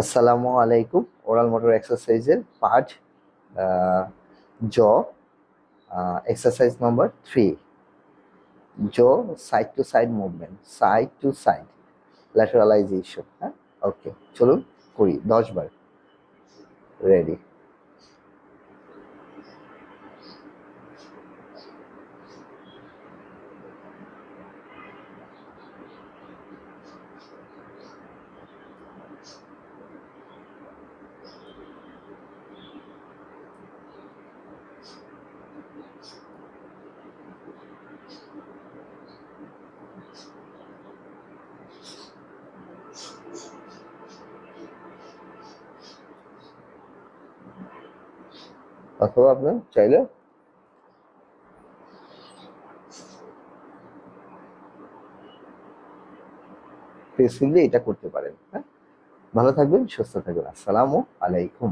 আসসালামু আলাইকুম। Oral motor এক্সারসাইজের part jaw exercise number three jaw side to side movement side to side lateralization হ্যাঁ? Okay চলুন করি, দশ বার। রেডি অথবা আপনার চাইলে পেসফুলি এটা করতে পারেন হ্যাঁ? ভালো থাকবেন সুস্থ থাকবেন। আসসালামু আলাইকুম।